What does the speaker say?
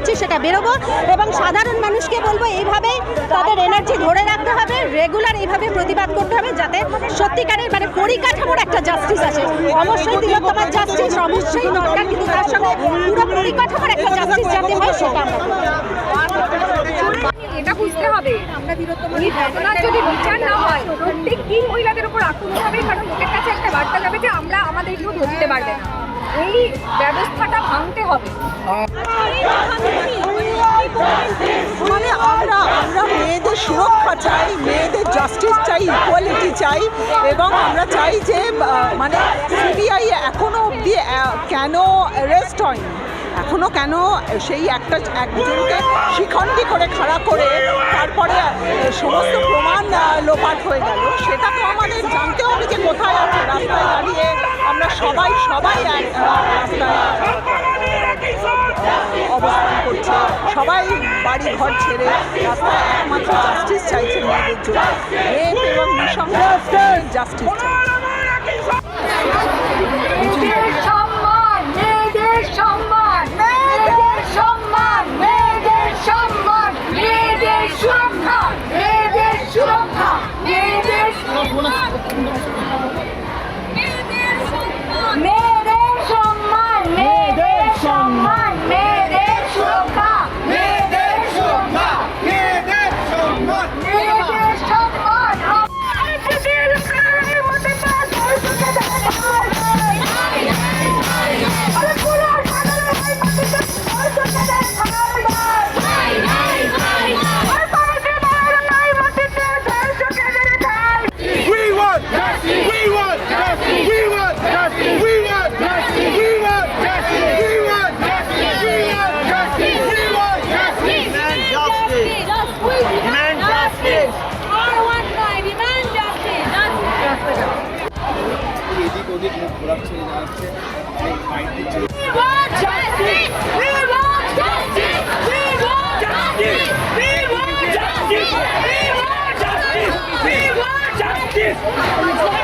করছি সেটা বেরোবো এবং সাধারণ মানুষকে বলব এইভাবেই তাদের এনার্জি ধরে রাখতে হবে রেগুলার এইভাবে প্রতিবাদ করতে হবে যাতে সত্যিকারের মানে পরিকাঠামোর একটা জাস্টিস আছে অবশ্যই তিলোত্তমার জাস্টিস অবশ্যই দরকার কিন্তু তার সঙ্গে পুরো পরিকাঠামোর একটা জাস্টিস যাতে হয় সেটা আমরা এটা বুঝতে হবে ঘটনার যদি বিচার না হয় প্রত্যেক মহিলাদের উপর আক্রমণ হবে কারণ লোকের কাছে একটা বার্তা যাবে যে আমরা আমাদের কেউ ধরতে পারবে না। এই ব্যবস্থাটা ভাঙতে হবে। মানে আমরা আমরা মেয়েদের সুরক্ষা চাই, মেয়েদের জাস্টিস চাই ইকুয়ালিটি চাই, এবং আমরা চাই যে মানে সিবিআই এখনও অবধি কেন অ্যারেস্ট হয়নি? এখনও কেন সেই একটা, একজনকে শিখণ্ডি করে, খাড়া করে তারপরে সমস্ত প্রমাণ লোপাট হয়ে গেল? সেটা তো আমাদের জানতে হবে যে কোথায় আছে, রাস্তায় দাঁড়িয়ে আমরা সবাই সবাই রাস্তায় অবস্থান করছে। সবাই বাড়ি ঘর ছেড়ে রাস্তায় একমাত্র জাস্টিস চাইছে মেয়েদের জন্য। রেপ এবং নৃশংস জাস্টিস মেয়েদের সম্মান মেয়েদের সম্মান মেয়েদের সাংবাদিক মুখ ঘোরাচ্ছে We want justice! We want justice! We want justice! We want justice! We want justice!